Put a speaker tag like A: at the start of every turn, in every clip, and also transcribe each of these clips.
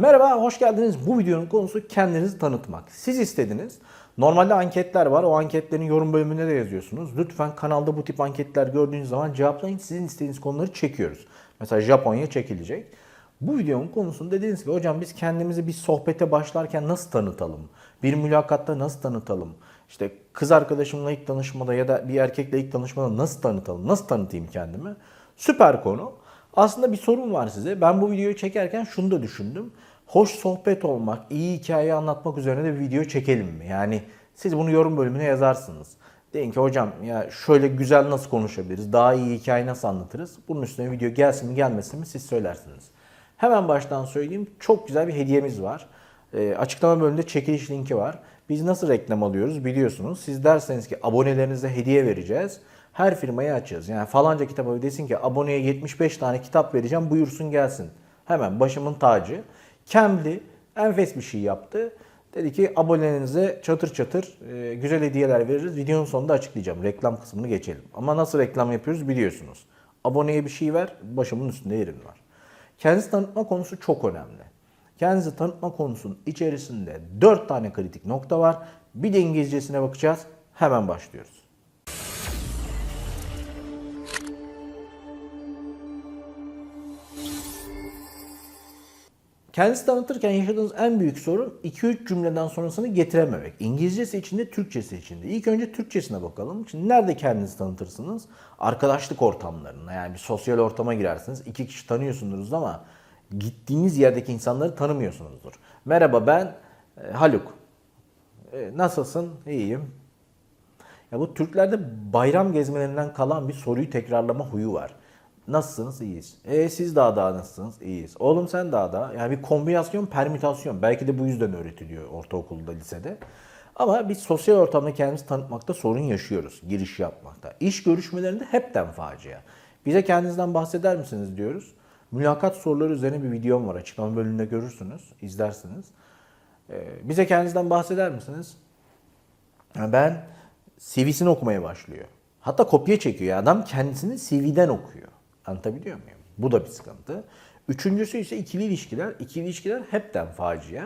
A: Merhaba, hoş geldiniz. Bu videonun konusu kendinizi tanıtmak. Siz istediniz. Normalde anketler var. O anketlerin yorum bölümünde de yazıyorsunuz. Lütfen kanalda bu tip anketler gördüğünüz zaman cevaplayın. Sizin istediğiniz konuları çekiyoruz. Mesela Japonya çekilecek. Bu videonun konusunu dediğiniz gibi hocam biz kendimizi bir sohbete başlarken nasıl tanıtalım? Bir mülakatta nasıl tanıtalım? İşte kız arkadaşımla ilk tanışmada ya da bir erkekle ilk tanışmada nasıl tanıtalım? Nasıl tanıtayım kendimi? Süper konu. Aslında bir sorun var size. Ben bu videoyu çekerken şunu da düşündüm. Hoş sohbet olmak, iyi hikaye anlatmak üzerine de bir video çekelim mi? Yani siz bunu yorum bölümüne yazarsınız. Deyin ki hocam ya şöyle güzel nasıl konuşabiliriz, daha iyi hikaye nasıl anlatırız? Bunun üstüne video gelsin mi gelmesin mi siz söylersiniz. Hemen baştan söyleyeyim çok güzel bir hediyemiz var. E, açıklama bölümünde çekiliş linki var. Biz nasıl reklam alıyoruz biliyorsunuz. Siz derseniz ki abonelerinize hediye vereceğiz. Her firmayı açacağız. Yani falanca kitaba desin ki aboneye 75 tane kitap vereceğim buyursun gelsin. Hemen başımın tacı. Kemli enfes bir şey yaptı. Dedi ki abonelerinize çatır çatır e, güzel hediyeler veririz. Videonun sonunda açıklayacağım. Reklam kısmını geçelim. Ama nasıl reklam yapıyoruz biliyorsunuz. Aboneye bir şey ver, başımın üstünde yerin var. Kendinizi tanıtma konusu çok önemli. Kendinizi tanıtma konusunun içerisinde 4 tane kritik nokta var. Bir de İngilizcesine bakacağız. Hemen başlıyoruz. Kendisi tanıtırken yaşadığınız en büyük sorun 2-3 cümleden sonrasını getirememek. İngilizcesi için de Türkçesi için de. İlk önce Türkçesine bakalım. Şimdi nerede kendinizi tanıtırsınız? Arkadaşlık ortamlarında yani bir sosyal ortama girersiniz. İki kişi tanıyorsunuz ama gittiğiniz yerdeki insanları tanımıyorsunuzdur. Merhaba ben e, Haluk. E, nasılsın? İyiyim. Ya bu Türklerde bayram gezmelerinden kalan bir soruyu tekrarlama huyu var. Nasılsınız? İyiyiz. E siz daha daha nasılsınız? İyiyiz. Oğlum sen daha daha. Yani bir kombinasyon, permütasyon. Belki de bu yüzden öğretiliyor ortaokulda, lisede. Ama biz sosyal ortamda kendimizi tanıtmakta sorun yaşıyoruz. Giriş yapmakta. İş görüşmelerinde hepten facia. Bize kendinizden bahseder misiniz diyoruz. Mülakat soruları üzerine bir videom var. Açıklama bölümünde görürsünüz, izlersiniz. Ee, bize kendinizden bahseder misiniz? Ben CV'sini okumaya başlıyor. Hatta kopya çekiyor. Adam kendisini CV'den okuyor. Anlatabiliyor muyum? Bu da bir sıkıntı. Üçüncüsü ise ikili ilişkiler. İkili ilişkiler hepten facia.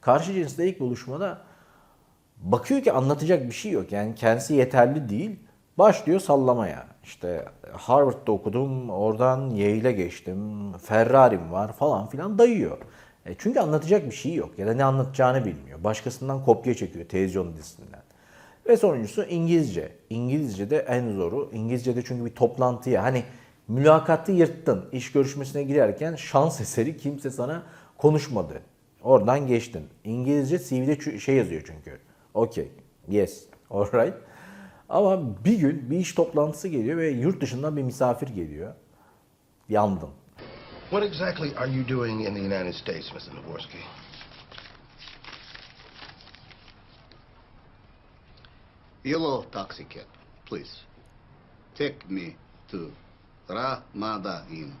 A: Karşı cinsle ilk buluşmada bakıyor ki anlatacak bir şey yok. Yani kendisi yeterli değil. Başlıyor sallamaya. İşte Harvard'da okudum, oradan Yale'e geçtim, Ferrari'm var falan filan dayıyor. E çünkü anlatacak bir şey yok ya da ne anlatacağını bilmiyor. Başkasından kopya çekiyor televizyon dizisinden. Ve sonuncusu İngilizce. İngilizce de en zoru. İngilizce'de çünkü bir toplantıya hani mülakatı yırttın. İş görüşmesine girerken şans eseri kimse sana konuşmadı. Oradan geçtin. İngilizce CV'de şey yazıyor çünkü. Okay, yes, alright. Ama bir gün bir iş toplantısı geliyor ve yurt dışından bir misafir geliyor. Yandın.
B: What exactly are you doing in the United States, Mr. Navorsky?
C: Yellow taxi cab, please. Take me to Ramada Inn,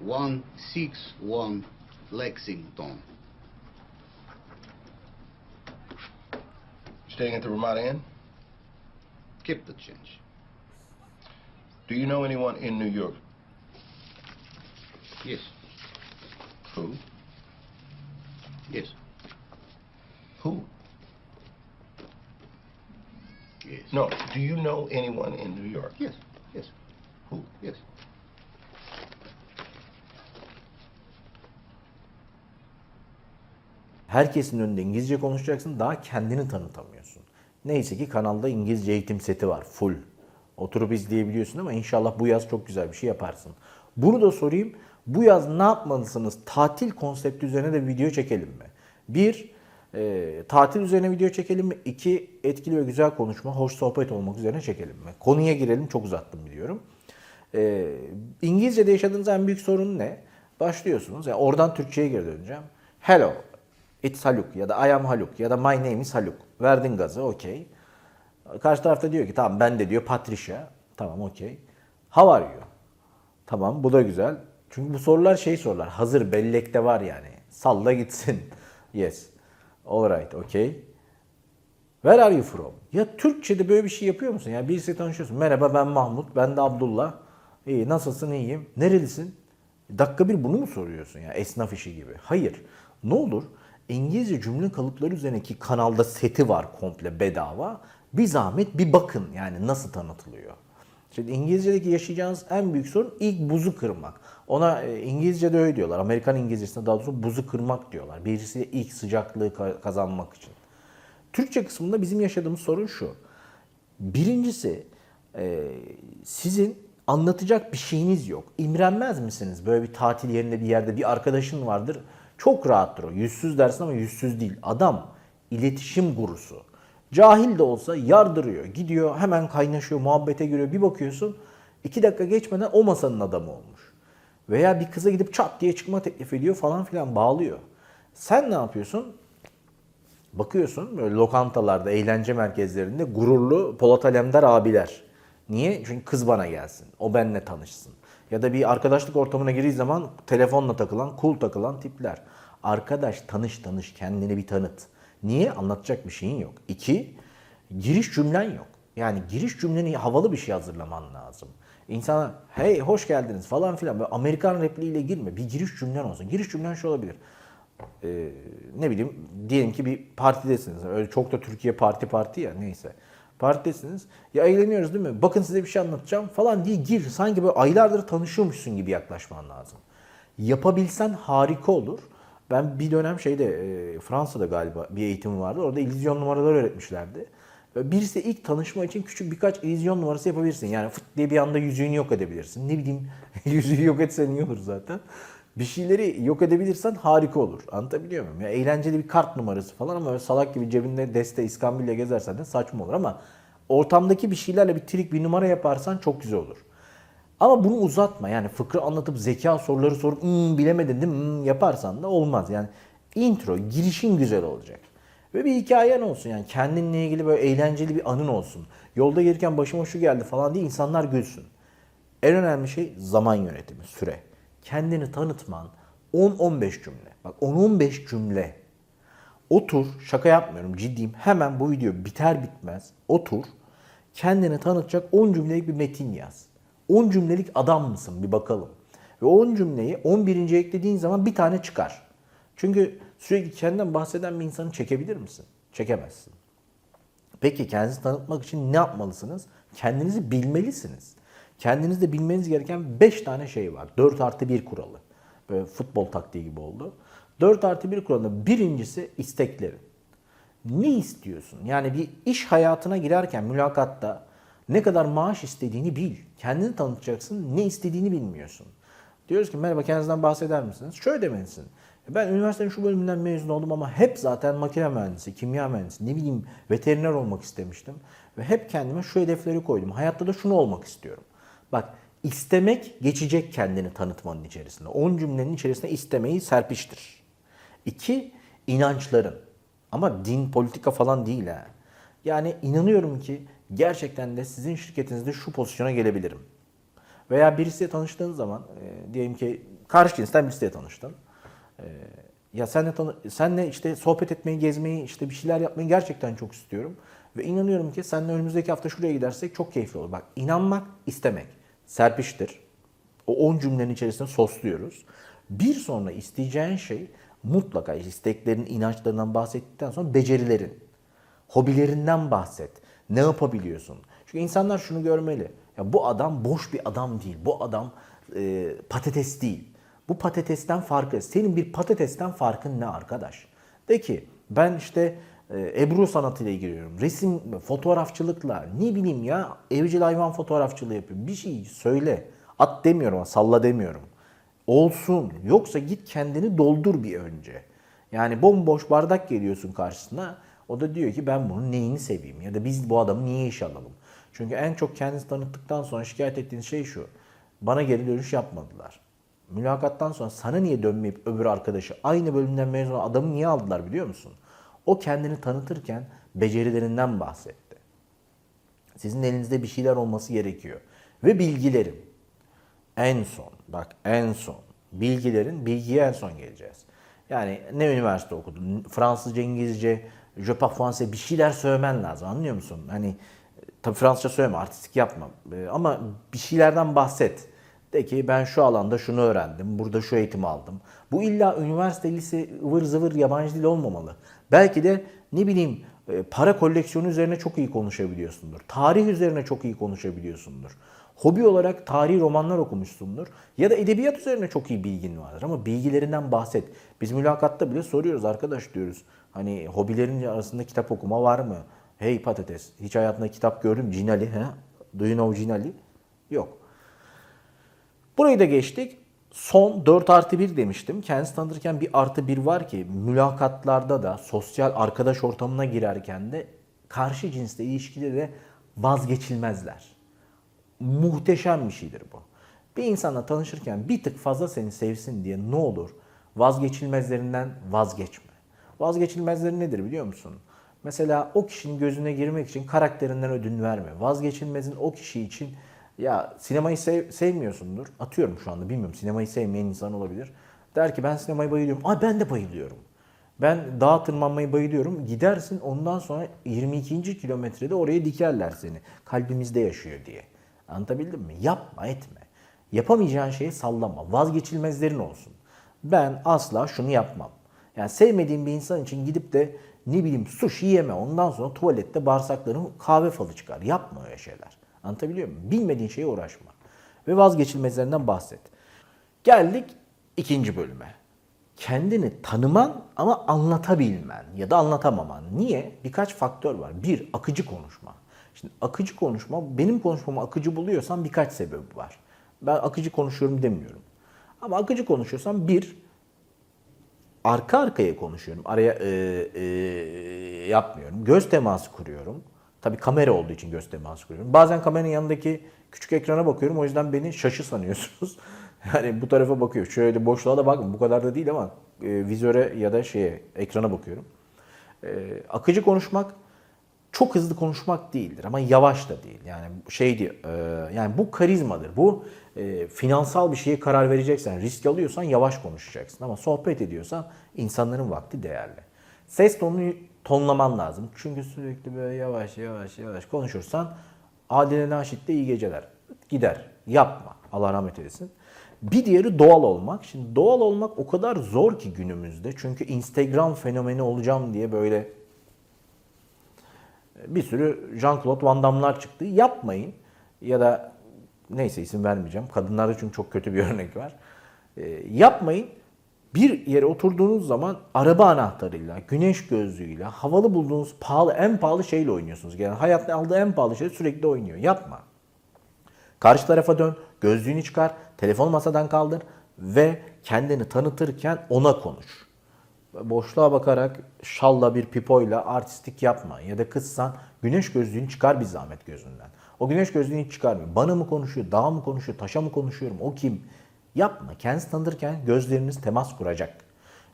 C: 161 Lexington.
B: Staying at the Ramada Inn?
C: Keep the change.
B: Do you know anyone in New York?
C: Yes,
B: Who?
C: yes,
B: Who?
C: yes.
B: No. Do you know anyone in New York?
C: Yes, yes, Yes.
A: Herkesin önünde İngilizce konuşacaksın, daha kendini tanıtamıyorsun. Neyse ki kanalda İngilizce eğitim seti var, full. Oturup izleyebiliyorsun ama inşallah bu yaz çok güzel bir şey yaparsın. Bunu da sorayım, bu yaz ne yapmalısınız? Tatil konsepti üzerine de video çekelim mi? Bir, e, tatil üzerine video çekelim mi? İki, etkili ve güzel konuşma, hoş sohbet olmak üzerine çekelim mi? Konuya girelim, çok uzattım biliyorum. E, İngilizce'de yaşadığınız en büyük sorun ne? Başlıyorsunuz, yani oradan Türkçe'ye geri döneceğim. Hello, it's Haluk ya da I am Haluk ya da my name is Haluk. Verdin gazı, okey. Karşı tarafta diyor ki tamam ben de diyor Patricia. Tamam okey. How are you? Tamam bu da güzel. Çünkü bu sorular şey sorular. Hazır bellekte var yani. Salla gitsin. yes. Alright, okay. Where are you from? Ya Türkçe'de böyle bir şey yapıyor musun? Ya birisi tanışıyorsun. Merhaba ben Mahmut, ben de Abdullah. İyi, nasılsın, iyiyim. Nerelisin? Dakika bir bunu mu soruyorsun ya esnaf işi gibi? Hayır. Ne olur? İngilizce cümle kalıpları üzerindeki kanalda seti var komple bedava. Bir zahmet bir bakın yani nasıl tanıtılıyor. Şimdi İngilizce'deki yaşayacağınız en büyük sorun ilk buzu kırmak. Ona e, İngilizce'de öyle diyorlar. Amerikan İngilizcesinde daha doğrusu buzu kırmak diyorlar. Birisiyle ilk sıcaklığı ka- kazanmak için. Türkçe kısmında bizim yaşadığımız sorun şu. Birincisi e, sizin anlatacak bir şeyiniz yok. İmrenmez misiniz? Böyle bir tatil yerinde bir yerde bir arkadaşın vardır. Çok rahattır o. Yüzsüz dersin ama yüzsüz değil. Adam iletişim gurusu. Cahil de olsa yardırıyor. Gidiyor hemen kaynaşıyor, muhabbete giriyor. Bir bakıyorsun iki dakika geçmeden o masanın adamı olmuş. Veya bir kıza gidip çat diye çıkma teklif ediyor falan filan bağlıyor. Sen ne yapıyorsun? Bakıyorsun böyle lokantalarda, eğlence merkezlerinde gururlu Polat Alemdar abiler. Niye? Çünkü kız bana gelsin. O benimle tanışsın. Ya da bir arkadaşlık ortamına girdiği zaman telefonla takılan, cool takılan tipler. Arkadaş tanış tanış, kendini bir tanıt. Niye? Anlatacak bir şeyin yok. İki, giriş cümlen yok. Yani giriş cümleni havalı bir şey hazırlaman lazım. İnsana hey hoş geldiniz falan filan böyle Amerikan repliğiyle girme. Bir giriş cümlen olsun. Giriş cümlen şu olabilir e, ne bileyim diyelim ki bir partidesiniz. Öyle çok da Türkiye parti parti ya neyse. Partidesiniz. Ya eğleniyoruz değil mi? Bakın size bir şey anlatacağım falan diye gir. Sanki böyle aylardır tanışıyormuşsun gibi yaklaşman lazım. Yapabilsen harika olur. Ben bir dönem şeyde e, Fransa'da galiba bir eğitim vardı. Orada illüzyon numaraları öğretmişlerdi. Birisi ilk tanışma için küçük birkaç illüzyon numarası yapabilirsin. Yani fıt diye bir anda yüzüğünü yok edebilirsin. Ne bileyim yüzüğü yok etsen iyi olur zaten. Bir şeyleri yok edebilirsen harika olur. Anlatabiliyor muyum? Ya eğlenceli bir kart numarası falan ama salak gibi cebinde deste iskambilya gezersen de saçma olur ama ortamdaki bir şeylerle bir trik bir numara yaparsan çok güzel olur. Ama bunu uzatma yani fıkra anlatıp zeka soruları sorup "Hmm, bilemedin değil mi Hmm," yaparsan da olmaz. Yani intro, girişin güzel olacak. Ve bir hikayen olsun yani kendinle ilgili böyle eğlenceli bir anın olsun. Yolda gelirken başıma şu geldi falan diye insanlar gülsün. En önemli şey zaman yönetimi, süre. Kendini tanıtman 10-15 cümle. Bak 10-15 cümle. Otur, şaka yapmıyorum ciddiyim. Hemen bu video biter bitmez otur. Kendini tanıtacak 10 cümlelik bir metin yaz. 10 cümlelik adam mısın bir bakalım. Ve 10 cümleyi 11. eklediğin zaman bir tane çıkar. Çünkü sürekli kendinden bahseden bir insanı çekebilir misin? Çekemezsin. Peki kendinizi tanıtmak için ne yapmalısınız? Kendinizi bilmelisiniz. Kendinizde bilmeniz gereken 5 tane şey var. 4 artı 1 kuralı. Böyle futbol taktiği gibi oldu. 4 artı 1 kuralında birincisi isteklerin. Ne istiyorsun? Yani bir iş hayatına girerken mülakatta ne kadar maaş istediğini bil. Kendini tanıtacaksın, ne istediğini bilmiyorsun. Diyoruz ki merhaba kendinizden bahseder misiniz? Şöyle demelisin. Ben üniversitenin şu bölümünden mezun oldum ama hep zaten makine mühendisi, kimya mühendisi, ne bileyim veteriner olmak istemiştim. Ve hep kendime şu hedefleri koydum. Hayatta da şunu olmak istiyorum. Bak istemek geçecek kendini tanıtmanın içerisinde. 10 cümlenin içerisinde istemeyi serpiştir. İki, inançların. Ama din, politika falan değil ha. Yani inanıyorum ki gerçekten de sizin şirketinizde şu pozisyona gelebilirim. Veya birisiyle tanıştığın zaman, e, diyelim ki karşı cinsten birisiyle tanıştın. E, ya senle, senle işte sohbet etmeyi, gezmeyi, işte bir şeyler yapmayı gerçekten çok istiyorum. Ve inanıyorum ki seninle önümüzdeki hafta şuraya gidersek çok keyifli olur. Bak inanmak, istemek. Serpiştir. O 10 cümlenin içerisinde sosluyoruz. Bir sonra isteyeceğin şey mutlaka isteklerin, inançlarından bahsettikten sonra becerilerin, hobilerinden bahset. Ne yapabiliyorsun? Çünkü insanlar şunu görmeli. Ya bu adam boş bir adam değil. Bu adam e, patates değil. Bu patatesten farkı. Senin bir patatesten farkın ne arkadaş? De ki ben işte Ebru sanatıyla ilgileniyorum. Resim, fotoğrafçılıkla ne bileyim ya evcil hayvan fotoğrafçılığı yapıyorum. Bir şey söyle. At demiyorum salla demiyorum. Olsun. Yoksa git kendini doldur bir önce. Yani bomboş bardak geliyorsun karşısına. O da diyor ki ben bunun neyini seveyim ya da biz bu adamı niye iş alalım? Çünkü en çok kendinizi tanıttıktan sonra şikayet ettiğiniz şey şu. Bana geri dönüş yapmadılar. Mülakattan sonra sana niye dönmeyip öbür arkadaşı aynı bölümden mezun adamı niye aldılar biliyor musun? O kendini tanıtırken becerilerinden bahsetti. Sizin elinizde bir şeyler olması gerekiyor. Ve bilgilerin. En son, bak en son. Bilgilerin, bilgiye en son geleceğiz. Yani ne üniversite okudun, Fransızca, İngilizce, je parle bir şeyler söylemen lazım anlıyor musun? Hani tabii Fransızca söyleme, artistik yapma. Ee, Ama bir şeylerden bahset. De ki ben şu alanda şunu öğrendim, burada şu eğitimi aldım. Bu illa üniversite, lise, ıvır zıvır yabancı dil olmamalı. Belki de ne bileyim e, para koleksiyonu üzerine çok iyi konuşabiliyorsundur. Tarih üzerine çok iyi konuşabiliyorsundur. Hobi olarak tarihi romanlar okumuşsundur. Ya da edebiyat üzerine çok iyi bilgin vardır ama bilgilerinden bahset. Biz mülakatta bile soruyoruz arkadaş diyoruz. Hani hobilerin arasında kitap okuma var mı? Hey patates, hiç hayatında kitap gördün mü? Cinali, he? Do you know Cinali? Yok. Burayı da geçtik. Son 4 artı 1 demiştim. Kendisi tanıtırken bir artı 1 var ki mülakatlarda da sosyal arkadaş ortamına girerken de karşı cinsle ilişkide de vazgeçilmezler. Muhteşem bir şeydir bu. Bir insanla tanışırken bir tık fazla seni sevsin diye ne olur vazgeçilmezlerinden vazgeçme. Vazgeçilmezleri nedir biliyor musun? Mesela o kişinin gözüne girmek için karakterinden ödün verme. Vazgeçilmezin o kişi için ya sinemayı sev- sevmiyorsundur. Atıyorum şu anda bilmiyorum sinemayı sevmeyen insan olabilir. Der ki ben sinemayı bayılıyorum. Ay ben de bayılıyorum. Ben dağa tırmanmayı bayılıyorum. Gidersin ondan sonra 22. kilometrede oraya dikerler seni. Kalbimizde yaşıyor diye. Anlatabildim mi? Yapma etme. Yapamayacağın şeyi sallama. Vazgeçilmezlerin olsun. Ben asla şunu yapmam. Yani sevmediğim bir insan için gidip de ne bileyim sushi yeme. Ondan sonra tuvalette bağırsakların kahve falı çıkar. Yapma öyle şeyler. Anlatabiliyor muyum? Bilmediğin şeye uğraşma. Ve vazgeçilmezlerinden bahset. Geldik ikinci bölüme. Kendini tanıman ama anlatabilmen ya da anlatamaman. Niye? Birkaç faktör var. Bir, akıcı konuşma. Şimdi akıcı konuşma, benim konuşmamı akıcı buluyorsan birkaç sebebi var. Ben akıcı konuşuyorum demiyorum. Ama akıcı konuşuyorsam bir, arka arkaya konuşuyorum. Araya e, e, yapmıyorum. Göz teması kuruyorum. Tabii kamera olduğu için göz teması kuruyorum. Bazen kameranın yanındaki küçük ekrana bakıyorum. O yüzden beni şaşı sanıyorsunuz. Yani bu tarafa bakıyor. Şöyle boşluğa da bakın. Bu kadar da değil ama e, vizöre ya da şeye ekrana bakıyorum. E, akıcı konuşmak çok hızlı konuşmak değildir ama yavaş da değil. Yani şeydi e, yani bu karizmadır. Bu e, finansal bir şeye karar vereceksen, risk alıyorsan yavaş konuşacaksın ama sohbet ediyorsan insanların vakti değerli. Ses tonunu tonlaman lazım. Çünkü sürekli böyle yavaş yavaş yavaş konuşursan Adile Naşit'te iyi geceler. Gider. Yapma. Allah rahmet eylesin. Bir diğeri doğal olmak. Şimdi doğal olmak o kadar zor ki günümüzde. Çünkü Instagram fenomeni olacağım diye böyle bir sürü Jean-Claude Van Damme'lar çıktı. Yapmayın. Ya da neyse isim vermeyeceğim. Kadınlarda çünkü çok kötü bir örnek var. Ee, yapmayın. Bir yere oturduğunuz zaman araba anahtarıyla, güneş gözlüğüyle, havalı bulduğunuz pahalı, en pahalı şeyle oynuyorsunuz. Yani hayatta aldığı en pahalı şey sürekli oynuyor. Yapma. Karşı tarafa dön, gözlüğünü çıkar, telefon masadan kaldır ve kendini tanıtırken ona konuş. Boşluğa bakarak şalla bir pipoyla artistik yapma. Ya da kızsan güneş gözlüğünü çıkar bir zahmet gözünden. O güneş gözlüğünü hiç çıkarmıyor. Bana mı konuşuyor, dağa mı konuşuyor, taşa mı konuşuyorum, o kim? Yapma. Kendinizi tanıtırken gözleriniz temas kuracak.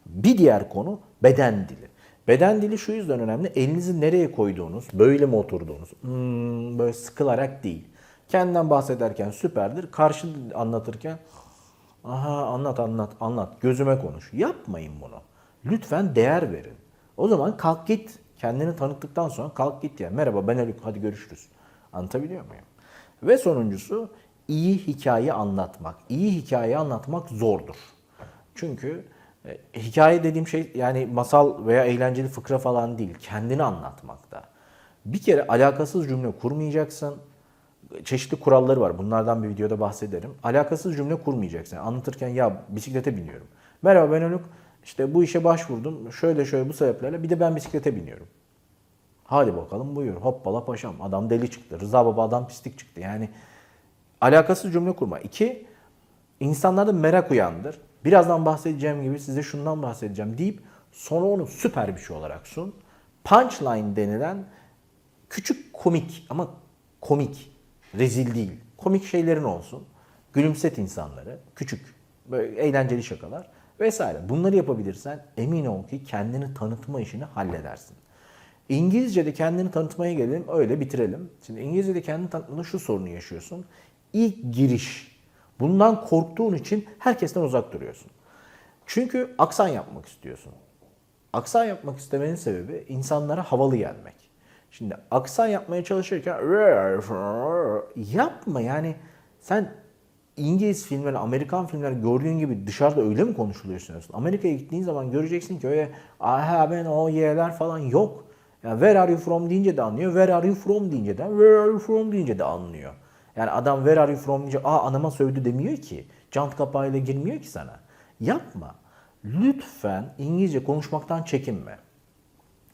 A: Bir diğer konu beden dili. Beden dili şu yüzden önemli. Elinizi nereye koyduğunuz, böyle mi oturduğunuz, hmm, böyle sıkılarak değil. Kendinden bahsederken süperdir. Karşı anlatırken aha anlat anlat anlat gözüme konuş. Yapmayın bunu. Lütfen değer verin. O zaman kalk git. Kendini tanıttıktan sonra kalk git ya. Merhaba ben Haluk hadi görüşürüz. Anlatabiliyor muyum? Ve sonuncusu iyi hikaye anlatmak. İyi hikaye anlatmak zordur. Çünkü e, hikaye dediğim şey yani masal veya eğlenceli fıkra falan değil. Kendini anlatmakta. Bir kere alakasız cümle kurmayacaksın. Çeşitli kuralları var. Bunlardan bir videoda bahsederim. Alakasız cümle kurmayacaksın. Anlatırken ya bisiklete biniyorum. Merhaba ben Haluk. İşte bu işe başvurdum. Şöyle şöyle bu sebeplerle. Bir de ben bisiklete biniyorum. Hadi bakalım buyur. Hoppala paşam. Adam deli çıktı. Rıza baba adam pislik çıktı. Yani alakasız cümle kurma. İki, insanlarda merak uyandır. Birazdan bahsedeceğim gibi size şundan bahsedeceğim deyip sonra onu süper bir şey olarak sun. Punchline denilen küçük komik ama komik, rezil değil. Komik şeylerin olsun. Gülümset insanları. Küçük, böyle eğlenceli şakalar vesaire. Bunları yapabilirsen emin ol ki kendini tanıtma işini halledersin. İngilizce'de kendini tanıtmaya gelelim, öyle bitirelim. Şimdi İngilizce'de kendini tanıtmada şu sorunu yaşıyorsun. İlk giriş. Bundan korktuğun için herkesten uzak duruyorsun. Çünkü aksan yapmak istiyorsun. Aksan yapmak istemenin sebebi insanlara havalı gelmek. Şimdi aksan yapmaya çalışırken yapma yani sen İngiliz filmleri, Amerikan filmleri gördüğün gibi dışarıda öyle mi konuşuluyor sanıyorsun? Amerika'ya gittiğin zaman göreceksin ki öyle aha ben o yeler falan yok. Yani where are you from deyince de anlıyor. Where are you from deyince de where are you from deyince de anlıyor. Yani adam where are you from deyince aa anama sövdü demiyor ki. Cant kapağıyla girmiyor ki sana. Yapma. Lütfen İngilizce konuşmaktan çekinme.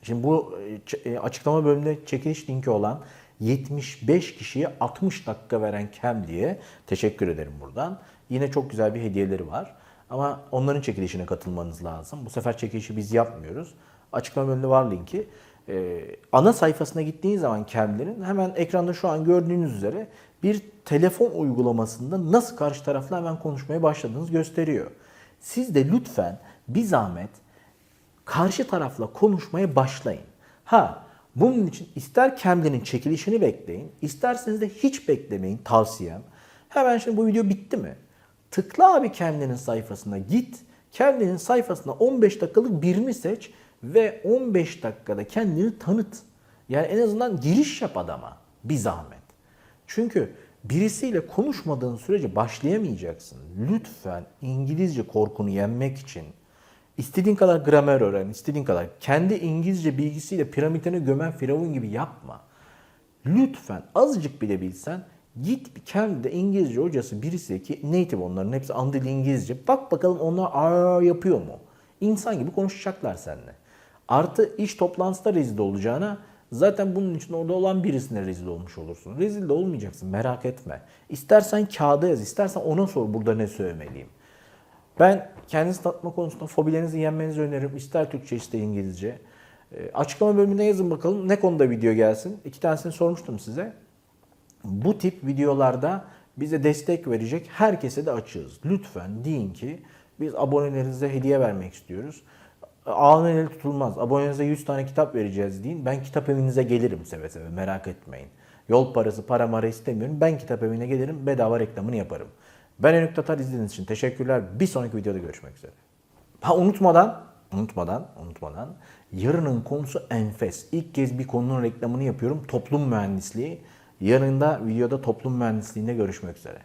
A: Şimdi bu e, e, açıklama bölümünde çekiliş linki olan 75 kişiye 60 dakika veren Kem diye teşekkür ederim buradan. Yine çok güzel bir hediyeleri var. Ama onların çekilişine katılmanız lazım. Bu sefer çekilişi biz yapmıyoruz. Açıklama bölümünde var linki. Ee, ana sayfasına gittiğiniz zaman Kem'lerin hemen ekranda şu an gördüğünüz üzere bir telefon uygulamasında nasıl karşı tarafla hemen konuşmaya başladığınızı gösteriyor. Siz de lütfen bir zahmet karşı tarafla konuşmaya başlayın. Ha bunun için ister kendinin çekilişini bekleyin, isterseniz de hiç beklemeyin tavsiyem. Hemen şimdi bu video bitti mi? Tıkla abi kendinin sayfasına git. Kendinin sayfasına 15 dakikalık birini seç ve 15 dakikada kendini tanıt. Yani en azından giriş yap adama bir zahmet. Çünkü birisiyle konuşmadığın sürece başlayamayacaksın. Lütfen İngilizce korkunu yenmek için istediğin kadar gramer öğren, istediğin kadar kendi İngilizce bilgisiyle piramitine gömen firavun gibi yapma. Lütfen azıcık bile bilsen git kendi de İngilizce hocası birisi ki native onların hepsi ana dili İngilizce. Bak bakalım onlar aa yapıyor mu? İnsan gibi konuşacaklar seninle. Artı iş toplantısında rezil olacağına zaten bunun için orada olan birisine rezil olmuş olursun. Rezil de olmayacaksın merak etme. İstersen kağıda yaz, istersen ona sor burada ne söylemeliyim. Ben kendinizi tanıtma konusunda fobilerinizi yenmenizi öneririm. İster Türkçe ister İngilizce. E, açıklama bölümünde yazın bakalım ne konuda video gelsin. İki tanesini sormuştum size. Bu tip videolarda bize destek verecek herkese de açığız. Lütfen deyin ki biz abonelerinize hediye vermek istiyoruz. Ağın eli tutulmaz. Abonenize 100 tane kitap vereceğiz deyin. Ben kitap evinize gelirim seve seve merak etmeyin. Yol parası, para mara istemiyorum. Ben kitap evine gelirim bedava reklamını yaparım. Ben Enük Tatar izlediğiniz için teşekkürler. Bir sonraki videoda görüşmek üzere. Ha unutmadan, unutmadan, unutmadan yarının konusu enfes. İlk kez bir konunun reklamını yapıyorum. Toplum mühendisliği. Yarın da videoda toplum mühendisliğinde görüşmek üzere.